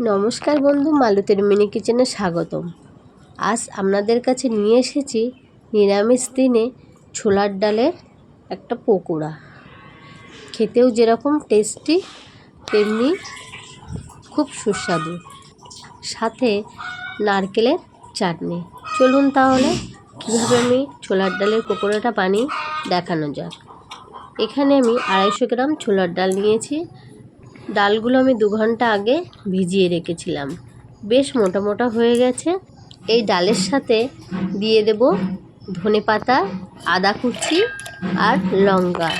নমস্কার বন্ধু, মালুতের মিনি কিচেনে স্বাগতম। আজ আপনাদের কাছে নিয়ে এসেছি নিরামিষ দিনে ছোলার ডালের একটা পকোড়া। খেতেও যেরকম টেস্টি তেমনি খুব সুস্বাদু। সাথে নারকেলের চাটনি। চলুন তাহলে কীভাবে আমি ছোলার ডালের পকোড়াটা বানিয়ে দেখানো যাক। এখানে আমি আড়াইশো গ্রাম ছোলার ডাল নিয়েছি। ডালগুলো আমি দু ঘণ্টা আগে ভিজিয়ে রেখেছিলাম। বেশ মোটা মোটা হয়ে গেছে। এই ডালের সাথে দিয়ে দেব ধনে পাতা আদা কুচি আর লঙ্কা।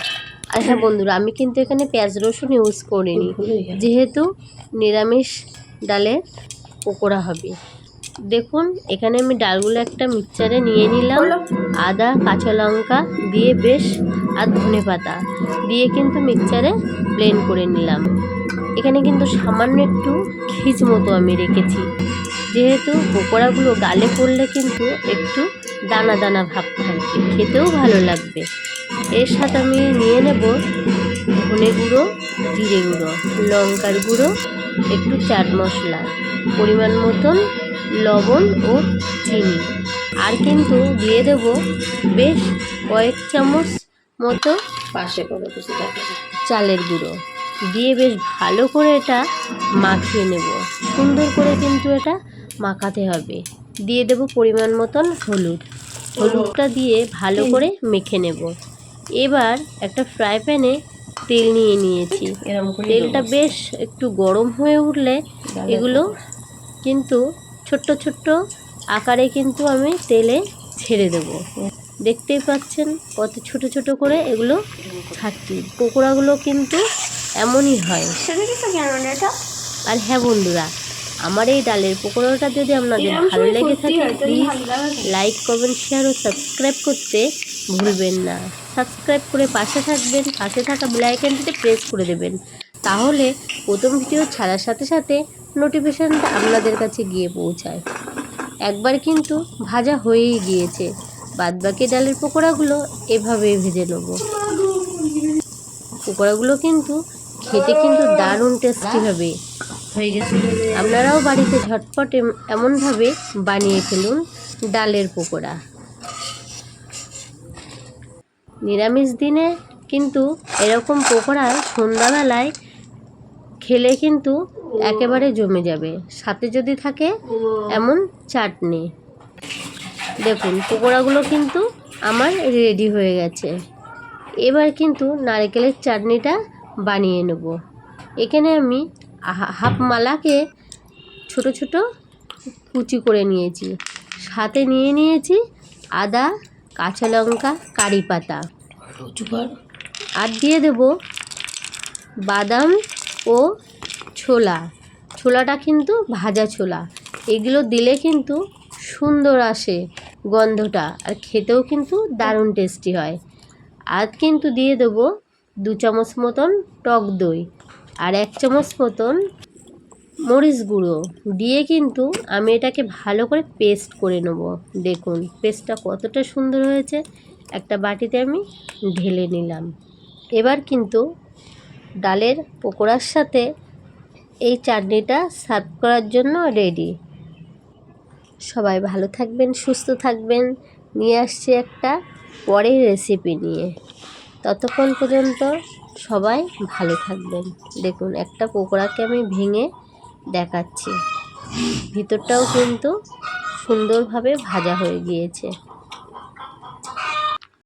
আর হ্যাঁ বন্ধুরা আমি কিন্তু এখানে পেঁয়াজ রসুন ইউজ করিনি। যেহেতু নিরামিষ ডালের পকোড়া হবে। দেখুন এখানে আমি ডালগুলো একটা মিক্সচারে নিয়ে নিলাম। আদা কাঁচা লঙ্কা দিয়ে বেশ আর ধনে পাতা দিয়ে কিন্তু মিক্সচারে ব্লেন্ড করে নিলাম। এখানে কিন্তু সামান্য একটু খিচ মতো আমি রেখেছি। যেহেতু পকোড়াগুলো গালে পড়লে কিন্তু একটু দানা দানা ভাব থাকবে খেতেও ভালো লাগবে। এর সাথে আমি নিয়ে নেব ধনে গুঁড়ো জিরে গুঁড়ো লঙ্কার গুঁড়ো একটু চাট মশলা পরিমাণ মতন লবণ ও চিনি। আর কিন্তু দিয়ে দেব বেশ কয়েক চামচ মতো পাশে করে চালের গুঁড়ো। দিয়ে বেশ ভালো করে এটা মাখিয়ে নেব। সুন্দর করে কিন্তু এটা মাখাতে হবে। দিয়ে দেব পরিমাণ মতন হলুদ। হলুদটা দিয়ে ভালো করে মেখে নেব। এবার একটা ফ্রাই প্যানে তেল নিয়ে নিয়েছি। তেলটা বেশ একটু গরম হয়ে উঠলে এগুলো কিন্তু ছোট্ট ছোট্ট আকারে কিন্তু আমি তেলে ছেড়ে দেব। দেখতেই পাচ্ছেন কত ছোট ছোট করে এগুলো ছাড়ছি পকোড়াগুলো কিন্তু এমনই হয়। আর হ্যাঁ বন্ধুরা আমার এই ডালের পকোড়াটা যদি আপনাদের ভালো লেগে থাকে প্লিজ লাইক কমেন্ট শেয়ার ও সাবস্ক্রাইব করতে ভুলবেন না। সাবস্ক্রাইব করে পাশে থাকবেন পাশে থাকা বেলাইকনটিতে প্রেস করে দেবেন। তাহলে প্রথম ভিডিও ছাড়ার সাথে সাথে নোটিফিকেশানটা আপনাদের কাছে গিয়ে পৌঁছায়। একবার কিন্তু ভাজা হয়েই গিয়েছে। বাদবাকি ডালের পকোড়াগুলো এভাবেই ভেজে নেব। পকোড়াগুলো কিন্তু খেতে কিন্তু দারুণ টেস্টি হবে। হয়ে গেছে। আপনারাও বাড়িতে ঝটপট এম- এমনভাবে বানিয়ে ফেলুন ডালের পকোড়া। নিরামিষ দিনে কিন্তু এরকম পকোড়া সন্ধ্যাবেলায় খেলে কিন্তু একেবারে জমে যাবে। সাথে যদি থাকে এমন চাটনি। দেখুন পকোড়াগুলো কিন্তু আমার রেডি হয়ে গেছে। এবার কিন্তু নারকেলের চাটনিটা বানিয়ে নেব। এখানে আমি হাফ মালাকে ছোট ছোট কুচি করে নিয়েছি। সাথে নিয়ে নিয়েছি আদা কাঁচা লঙ্কা কারি পাতা। আর দিয়ে দেব বাদাম ও ছোলা। ছোলাটা কিন্তু ভাজা ছোলা। এগুলো দিলে কিন্তু সুন্দর আসে গন্ধটা আর খেতেও কিন্তু দারুণ টেস্টি হয়। আর কিন্তু দিয়ে দেবো দু চামচ মতন টক দই আর এক চামচ মতন মরিচ গুঁড়ো। দিয়ে কিন্তু আমি এটাকে ভালো করে পেস্ট করে নেব। দেখুন পেস্টটা কতটা সুন্দর হয়েছে। একটা বাটিতে আমি ঢেলে নিলাম। এবার কিন্তু ডালের পকোড়ার সাথে এই চাটনিটা সার্ভ করার জন্য রেডি সবাই ভালো থাকবেন, সুস্থ থাকবেন। নিয়ে আসছি একটা পরের রেসিপি নিয়ে। ততক্ষণ পর্যন্ত সবাই ভালো থাকবেন। দেখুন, একটা পকোড়াকে আমি ভেঙে দেখাচ্ছি। ভিতরটাও কিন্তু সুন্দরভাবে ভাজা হয়ে গিয়েছে।